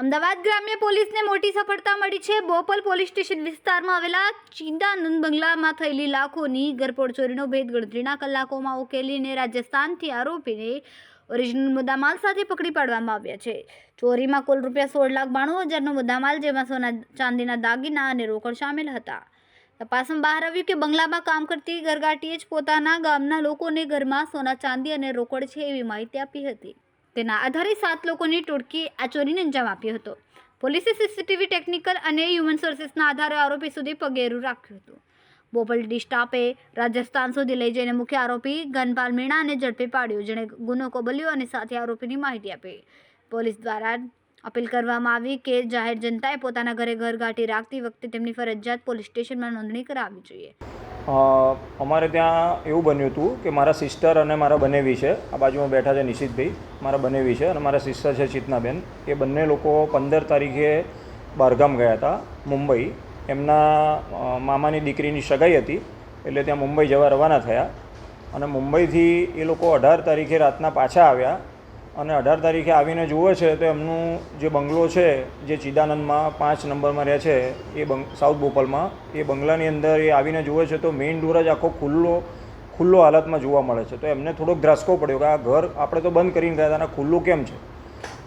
અમદાવાદ ગ્રામ્ય પોલીસને મોટી સફળતા મળી છે. બોપલ પોલીસ સ્ટેશન વિસ્તારમાં આવેલા ચિંતાનંદ બંગલામાં થયેલી લાખોની ગરપોડ ચોરીનો ભેદ ગણતરીના કલાકોમાં ઉકેલીને રાજસ્થાનથી આરોપીને ઓરિજિનલ મુદ્દામાલ સાથે પકડી પાડવામાં આવ્યા છે. ચોરીમાં કુલ રૂપિયા સોળ લાખ બાણું હજારનો મુદ્દામાલ, જેમાં સોના, ચાંદીના દાગીના અને રોકડ સામેલ હતા. તપાસમાં બહાર આવ્યું કે બંગલામાં કામ કરતી ગરગાટીએ જ પોતાના ગામના લોકોને ઘરમાં સોના, ચાંદી અને રોકડ છે એવી માહિતી આપી હતી. તેના આધારે સાત લોકોની ટોળકીએ આ ચોરીને અંજામ આપ્યો હતો. પોલીસે સીસીટીવી ટેકનિકલ અને હ્યુમન સોર્સિસના આધારે આરોપી સુધી પગેરું રાખ્યું હતું. બોપલ ડી સ્ટાફે રાજસ્થાન સુધી લઈ જઈને મુખ્ય આરોપી ગનપાલ મીણાને ઝડપી પાડ્યો, જેણે ગુનો કબલ્યો અને સાથે આરોપીની માહિતી આપી. પોલીસ દ્વારા અપીલ કરવામાં આવી કે જાહેર જનતાએ પોતાના ઘરે ઘરઘાટી રાખતી વખતે તેમની ફરજિયાત પોલીસ સ્ટેશનમાં નોંધણી કરાવવી જોઈએ. અમારે ત્યાં એવું બન્યું હતું કે મારા સિસ્ટર અને મારા બનેવી છે. આ બાજુમાં બેઠા છે નિશિતભાઈ, મારા બનેવી છે અને મારા સિસ્ટર છે ચિતનાબેન. એ બંને લોકો પંદર તારીખે બહારગામ ગયા હતા, મુંબઈ. એમના મામાની દીકરીની સગાઈ હતી, એટલે ત્યાં મુંબઈ જવા રવાના થયા. અને મુંબઈથી એ લોકો અઢાર તારીખે રાતના પાછા આવ્યા. અને અઢાર તારીખે આવીને જુએ છે તો એમનું જે બંગલો છે, જે ચિદાનંદમાં પાંચ નંબરમાં રહે છે, એ બંગ, સાઉથ બોપલમાં, એ બંગલાની અંદર એ આવીને જુએ છે તો મેઇન ડોર જ આખો ખુલ્લો ખુલ્લો હાલતમાં જોવા મળે છે. તો એમને થોડોક ધ્રાસકો પડ્યો કે આ ઘર આપણે તો બંધ કરીને ગયા હતા ખુલ્લું કેમ છે?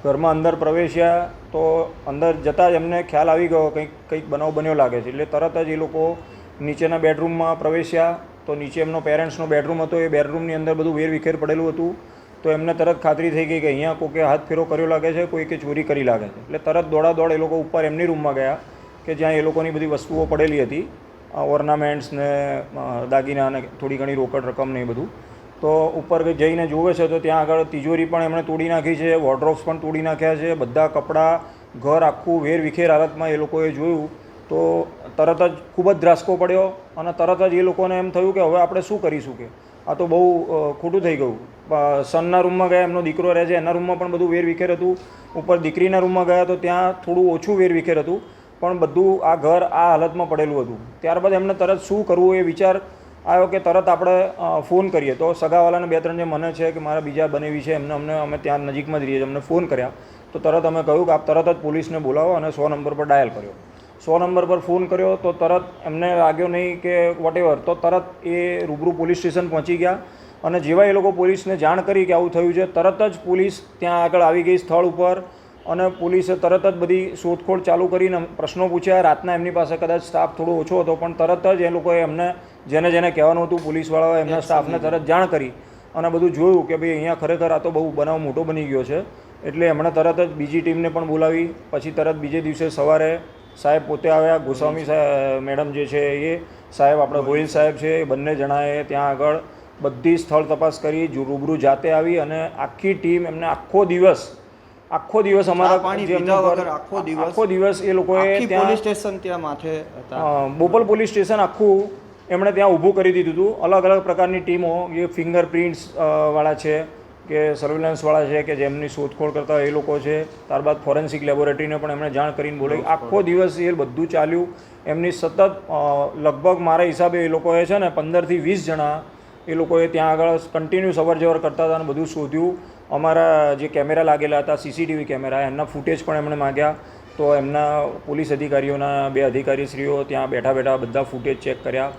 ઘરમાં અંદર પ્રવેશ્યા તો અંદર જતાં જ એમને ખ્યાલ આવી ગયો કંઈક કંઈક બનાવ બન્યો લાગે છે. એટલે તરત જ એ લોકો નીચેના બેડરૂમમાં પ્રવેશ્યા તો નીચે એમનો પેરેન્ટ્સનો બેડરૂમ હતો, એ બેડરૂમની અંદર બધું વેરવિખેર પડેલું હતું. તો એમને તરત ખાતરી થઈ ગઈ કે અહીંયા કોકે હાથ ફેરો કર્યો લાગે છે, કોઈકે ચોરી કરી લાગે છે. એટલે તરત દોડા દોડ એ લોકો ઉપર એમની રૂમમાં ગયા કે જ્યાં એ લોકોની બધી વસ્તુઓ પડેલી હતી ઓર્નામેન્ટ્સ ને દાગીના અને થોડી ઘણી રોકડ રકમ ને એ બધું. તો ઉપર જઈને જોવે છે તો ત્યાં આગળ તિજોરી પણ એમણે તોડી નાખી છે વોર્ડ્રોપ્સ પણ તોડી નાખ્યા છે, બધા કપડાં, ઘર આખું વેર વિખેર હાલતમાં એ લોકોએ જોયું. તો તરત જ ખૂબ જ ધ્રાસકો પડ્યો અને તરત જ એ લોકોને એમ થયું કે હવે આપણે શું કરીશું કે? આ તો બહુ ખોટું થઈ ગયું. સનના રૂમમાં ગયા, એમનો દીકરો રહે છે, એના રૂમમાં પણ બધું વેર વિખેર હતું. ઉપર દીકરીના રૂમમાં ગયા તો ત્યાં થોડું ઓછું વેર વિખેર હતું, પણ બધું આ ઘર આ હાલતમાં પડેલું હતું. ત્યારબાદ એમને તરત શું કરવું એ વિચાર આવ્યો કે તરત આપણે ફોન કરીએ. તો સગાવાલાને બે ત્રણ જે મને છે કે મારા બીજા બનેવી છે, એમને અમને, અમે ત્યાં નજીકમાં જ રહીએ છીએ, અમને ફોન કર્યા. તો તરત અમે કહ્યું કે આપ તરત જ પોલીસને બોલાવો અને સો નંબર પર ડાયલ કર્યો. સો નંબર પર ફોન કર્યો તો તરત એમને લાગ્યો નહીં કે વોટેવર તો તરત એ રૂબરૂ પોલીસ સ્ટેશન પહોંચી ગયા. અને જેવા એ લોકો પોલીસને જાણ કરી કે આવું થયું છે તરત જ પોલીસ ત્યાં આગળ આવી ગઈ સ્થળ ઉપર અને પોલીસે તરત જ બધી શોધખોળ ચાલુ કરીને પ્રશ્નો પૂછ્યા. રાતના એમની પાસે કદાચ સ્ટાફ થોડો ઓછો હતો પણ તરત જ એ લોકોએ એમને જેને જેને કહેવાનું હતું પોલીસવાળાઓએ એમના સ્ટાફને તરત જાણ કરી અને બધું જોયું કે ભાઈ અહીંયા ખરેખર આ તો બહુ બનાવ મોટો બની ગયો છે. એટલે એમણે તરત જ બીજી ટીમને પણ બોલાવી પછી તરત બીજે દિવસે સવારે સાહેબ પોતે આવ્યા. ગોસ્વામી સાહેબ મેડમ જે છે એ સાહેબ આપણા ગોહિલ સાહેબ છે એ બંને જણાએ ત્યાં આગળ બધી સ્થળ તપાસ કરી રૂબરૂ જાતે આવી અને આખી ટીમ એમને આખો દિવસ આખો દિવસ અમારા પાણી દિવસ આખો દિવસ એ લોકોએ પોલીસ સ્ટેશન ત્યાં માથે બોપલ પોલીસ સ્ટેશન આખું એમણે ત્યાં ઊભું કરી દીધું હતું. અલગ અલગ પ્રકારની ટીમો જે ફિંગર પ્રિન્ટ્સ વાળા છે કે સર્વેલન્સવાળા છે કે જેમની શોધખોળ કરતા એ લોકો છે. ત્યારબાદ ફોરેન્સિક લેબોરેટરીને પણ એમણે જાણ કરીને બોલાવી. આખો દિવસ એ બધું ચાલ્યું. એમની સતત લગભગ મારા હિસાબે એ લોકોએ છે ને પંદરથી વીસ જણા એ લોકોએ ત્યાં આગળ કન્ટિન્યુ અવર જવર કરતા હતા અને બધું શોધ્યું. અમારા જે કેમેરા લાગેલા હતા, સીસીટીવી કેમેરા, એમના ફૂટેજ પણ એમણે માગ્યા. તો એમના પોલીસ અધિકારીઓના બે અધિકારીશ્રીઓ ત્યાં બેઠા બેઠા બધા ફૂટેજ ચેક કર્યા.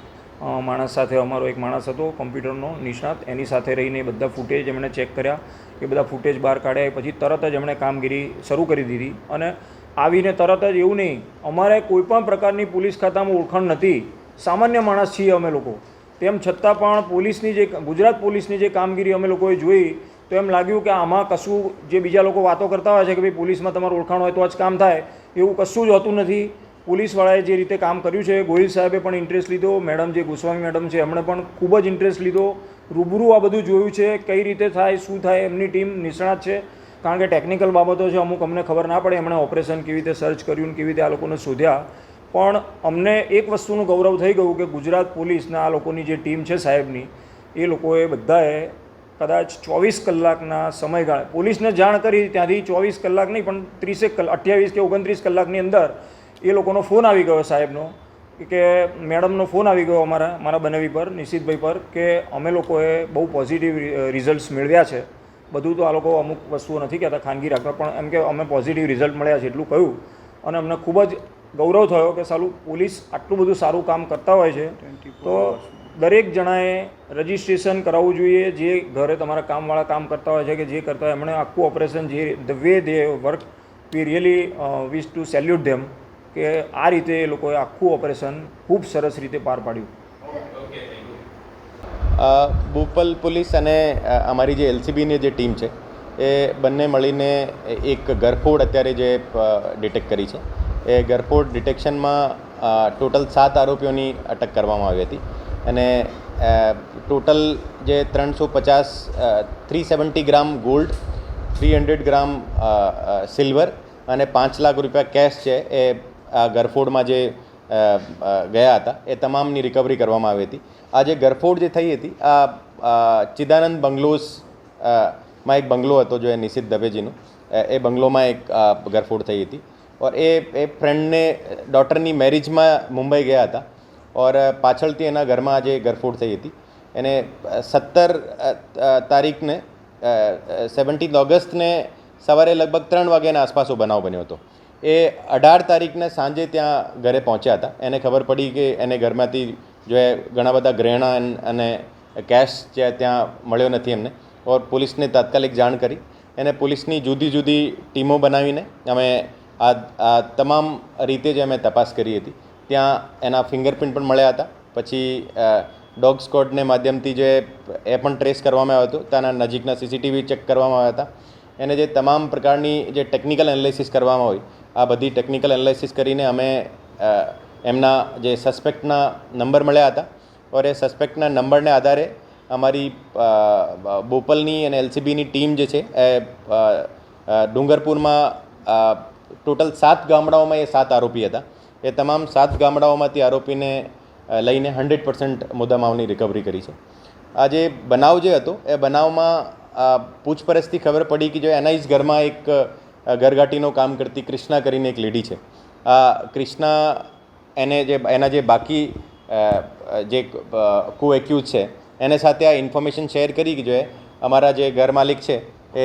માણસ સાથે અમારો એક માણસ હતો કોમ્પ્યુટરનો નિષ્ણાત. એની સાથે રહીને એ બધા ફૂટેજ એમણે ચેક કર્યા. એ બધા ફૂટેજ બહાર કાઢ્યા. પછી તરત જ એમણે કામગીરી શરૂ કરી દીધી. અને આવીને તરત જ એવું નહીં, અમારે કોઈપણ પ્રકારની પોલીસ ખાતામાં ઓળખાણ નથી. સામાન્ય માણસ છીએ અમે લોકો. તેમ છતાં પણ પોલીસની જે ગુજરાત પોલીસની જે કામગીરી અમે લોકોએ જોઈ, તો એમ લાગ્યું કે આમાં કશું જે બીજા લોકો વાતો કરતા હોય છે કે ભાઈ પોલીસમાં તમારું ઓળખાણ હોય તો જ કામ થાય, એવું કશું જ હોતું નથી. પોલીસવાળાએ જે રીતે કામ કર્યું છે, ગોહિલ સાહેબે પણ ઇન્ટરેસ્ટ લીધો, મેડમ જે ગોસ્વામી મેડમ છે, એમણે પણ ખૂબ જ ઇન્ટરેસ્ટ લીધો. રૂબરૂ આ બધું જોયું છે, કઈ રીતે થાય, શું થાય, એમની ટીમ નિષ્ણાત છે. કારણ કે ટેકનિકલ બાબતો છે, અમુક અમને ખબર ના પડે, એમણે ઓપરેશન કેવી રીતે સર્ચ કર્યું કેવી રીતે આ લોકોને શોધ્યા. પણ અમને એક વસ્તુનું ગૌરવ થઈ ગયું કે ગુજરાત પોલીસના આ લોકોની જે ટીમ છે સાહેબની, એ લોકોએ બધાએ કદાચ ચોવીસ કલાકના સમયગાળા, પોલીસને જાણ કરી ત્યાંથી ચોવીસ કલાક નહીં, પણ ત્રીસેક કલાક અઠ્યાવીસ કે ઓગણત્રીસ કલાકની અંદર એ લોકોનો ફોન આવી ગયો સાહેબનો, કે મેડમનો ફોન આવી ગયો અમારા, મારા બનેવી પર, નિશિતભાઈ પર, કે અમે લોકોએ બહુ પોઝિટિવ રિઝલ્ટ્સ મેળવ્યા છે. બધું તો આ લોકો અમુક વસ્તુઓ નથી કહેતા, ખાનગી રાખતા પણ એમ કે અમે પોઝિટિવ રિઝલ્ટ મળ્યા છે એટલું કહ્યું. અને અમને ખૂબ જ ગૌરવ થયો કે સાલું પોલીસ આટલું બધું સારું કામ કરતા હોય છે, તો દરેક જણાએ રજિસ્ટ્રેશન કરાવવું જોઈએ, જે ઘરે તમારા કામવાળા કામ કરતા હોય છે કે જે કરતા હોય. એમણે આખું ઓપરેશન જે the way they work we really wish to salute them કે આ રીતે એ લોકોએ આખું ઓપરેશન ખૂબ સરસ રીતે પાર પાડ્યું. બોપલ પોલીસ અને અમારી જે એલસીબીની જે ટીમ છે, એ બંને મળીને એક ગરફોડ અત્યારે જે ડિટેક્ટ કરી છે. એ ગરફોડ ડિટેક્શનમાં ટોટલ સાત આરોપીઓની અટક કરવામાં આવી હતી. અને ટોટલ જે ત્રણસો પચાસ three seventy gram gold, three hundred gram silver અને પાંચ લાખ રૂપિયા કેશ છે એ ગરફોડમાં જે ગયા હતા, એ તમામની રિકવરી કરવામાં આવી હતી. આ જે ગરફોડ જે થઈ હતી, આ ચિદાનંદ બંગલોઝમાં એક બંગલો હતો, જો એ નિશિત દવેજીનો, એ બંગલોમાં એક ગરફોડ થઈ હતી. ઓર એ એ ફ્રેન્ડને ડોટરની મેરેજમાં મુંબઈ ગયા હતા. ઓર પાછળથી એના ઘરમાં આજે ગરફોડ થઈ હતી. એને સત્તર તારીખને સેવન્ટીન્થ ઓગસ્ટને સવારે લગભગ ત્રણ વાગ્યાના આસપાસો બનાવ બન્યો હતો. એ અઢાર તારીખને સાંજે ત્યાં ઘરે પહોંચ્યા હતા. એને ખબર પડી કે એને ઘરમાંથી જો એ ઘણા બધા ગ્રહેણા અન- કેશ જે ત્યાં મળ્યો નથી એમને. ઓર પોલીસને તાત્કાલિક જાણ કરી. એને પોલીસની જુદી જુદી ટીમો બનાવીને અમે આ આ તમામ રીતે જે અમે તપાસ કરી હતી, ત્યાં એના ફિંગરપ્રિન્ટ પણ મળ્યા હતા. પછી ડોગ સ્કોડને માધ્યમથી જે એ પણ ટ્રેસ કરવામાં આવ્યો હતો, ત્યાંના નજીકના સીસીટીવી ચેક કરવામાં આવ્યા હતા. એને જે તમામ પ્રકારની જે ટેકનિકલ એનાલિસિસ કરવામાં હોય આ બધી ટેકનિકલ એનાલિસિસ કરીને અમે એમના જે સસ્પેક્ટના નંબર મળ્યા હતા. ઓર એ સસ્પેક્ટના નંબરને આધારે અમારી બોપલની અને એલસીબીની ટીમ જે છે, એ ડુંગરપુરમાં ટોટલ સાત ગામડાઓમાં એ સાત આરોપી હતા. એ તમામ સાત ગામડાઓમાંથી આરોપીને લઈને હંડ્રેડ પર્સન્ટ મુદ્દામાઓની રિકવરી કરી છે. આ જે બનાવ જે હતો, એ બનાવમાં પૂછપરછથી ખબર પડી કે જો જ ઘરમાં એક ઘરઘાટીનું કામ કરતી ક્રિષ્ના કરીને એક લેડી છે. આ ક્રિષ્ના એને જે, એના જે બાકી જે કો એક્યુઝ છે, એને સાથે આ ઇન્ફોર્મેશન શેર કરી કે જો અમારા જે ઘર માલિક છે, એ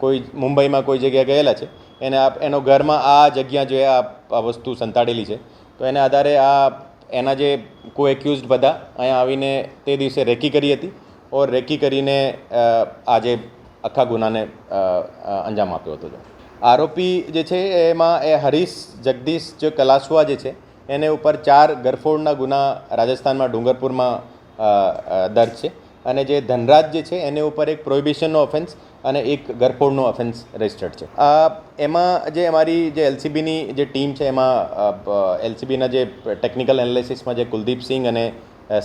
કોઈ મુંબઈમાં કોઈ જગ્યાએ ગયેલા છે એને આ એનો ઘરમાં આ જગ્યા જે આ વસ્તુ સંતાડેલી છે, તો એને આધારે આ, એના જે કો એક્યુઝડ બધા અહીંયા આવીને તે દિવસે રેકી કરી હતી ઓર રેકી કરીને આજે આખા ગુનાને અંજામ આપ્યો હતો આરોપી જે છે એમાં એ હરીશ જગદીશ જે કલાસુઆ જે છે, એને ઉપર ચાર ગરફોડના ગુના રાજસ્થાનમાં ડુંગરપુરમાં દર્જ છે. અને જે ધનરાજ જે છે, એને ઉપર એક પ્રોહિબિશનનો ઓફેન્સ અને એક ગરફોડનો ઓફેન્સ રજિસ્ટર્ડ છે. આ એમાં જે અમારી જે એલસીબીની જે ટીમ છે, એમાં એલસીબીના જે ટેકનિકલ એનાલિસિસમાં જે કુલદીપ સિંહ અને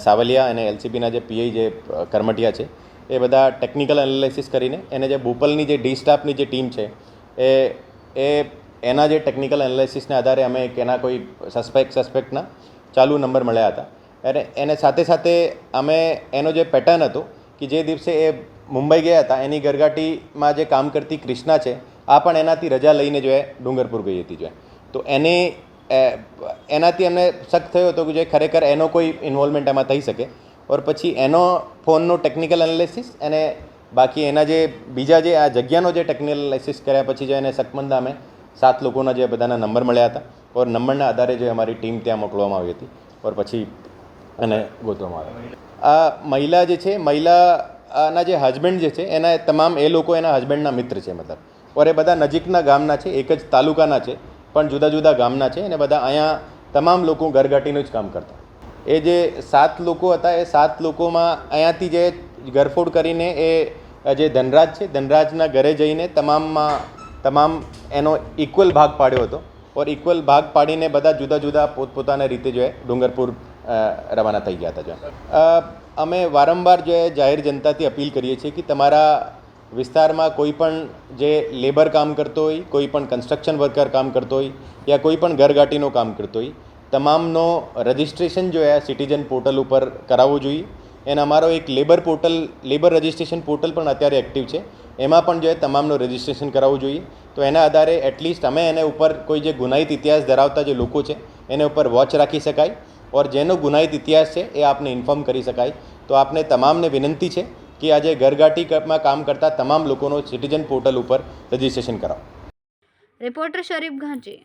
સાવલિયા અને એલસીબીના જે પીઆઈ જે કરમટિયા છે, એ બધા ટેકનિકલ એનાલિસિસ કરીને એને જે બોપલની જે ડી સ્ટાફની જે ટીમ છે, એ એ એના જે ટેકનિકલ એનાલિસિસના આધારે અમે એક એના કોઈ સસ્પેક્ટ સસ્પેક્ટના ચાલુ નંબર મળ્યા હતા. અને એને સાથે સાથે અમે એનો જે પેટર્ન હતો કે જે દિવસે એ મુંબઈ ગયા હતા, એની ગરગાટીમાં જે કામ કરતી ક્રિષ્ના છે, આ પણ એનાથી રજા લઈને જો એ ડુંગરપુર ગઈ હતી જો તો એને એનાથી એમને શક થયો હતો કે જે ખરેખર એનો કોઈ ઇન્વોલ્વમેન્ટ એમાં થઈ શકે. ઓર પછી એનો ફોનનો ટેકનિકલ એનાલિસિસ અને બાકી એના જે બીજા જે આ જગ્યાનો જે ટેકનિકલ એનાલિસિસ કર્યા પછી જે એને સકમંદા અમે સાત લોકોના જે બધાના નંબર મળ્યા હતા. ઓર નંબરના આધારે જે અમારી ટીમ ત્યાં મોકલવામાં આવી હતી. ઓર પછી એને ગોતવામાં મારે આ મહિલા જે છે, મહિલાના જે હસબન્ડ જે છે, એના તમામ એ લોકો એના હસબન્ડના મિત્ર છે મતલબ. ઓર એ બધા નજીકના ગામના છે, એક જ તાલુકાના છે, પણ જુદા જુદા ગામના છે અને બધા અહીંયા તમામ લોકો ઘરઘાટીનું જ કામ કરતા. એ જે સાત લોકો હતા, એ સાત લોકોમાં અહીંયાથી જે ગરફોડ કરીને એ જે ધનરાજ છે, ધનરાજના ઘરે જઈને તમામમાં, તમામ એનો ઇક્વલ ભાગ પાડ્યો હતો. ઓર ઇક્વલ ભાગ પાડીને બધા જુદા જુદા પોતપોતાના રીતે જો ડુંગરપુર રવાના થઈ ગયા હતા અમે વારંવાર જે જાહેર જનતાથી અપીલ કરીએ છીએ કે તમારા વિસ્તારમાં કોઈ પણ જે લેબર કામ કરતો હોય, કોઈ પણ કન્સ્ટ્રક્શન વર્કર કામ કરતો હોય યા કોઈ પણ ઘરઘાટીનું કામ કરતો હોય, તમામનો રજિસ્ટ્રેશન જો એ સિટીઝન પોર્ટલ ઉપર કરાવવું જોઈએ. એન અમારો એક labour portal, labour registration portal પણ અત્યારે એક્ટિવ છે. એમાં પણ જો એ તમામનું રજિસ્ટ્રેશન કરાવવું જોઈએ. તો એના આધારે એટલીસ્ટ અમે એને ઉપર કોઈ જે ગુનાહિત ઇતિહાસ ધરાવતા જે લોકો છે, એને ઉપર વોચ રાખી શકાય. ઓર જેનો ગુનાહિત ઇતિહાસ છે એ આપને ઇન્ફોર્મ કરી શકાય તો આપને તમામને વિનંતી છે કે આજે ઘરઘાટીમાં કામ કરતા તમામ લોકોનો સિટીઝન પોર્ટલ ઉપર રજિસ્ટ્રેશન કરાવો રિપોર્ટર શરીફ ઘાંચી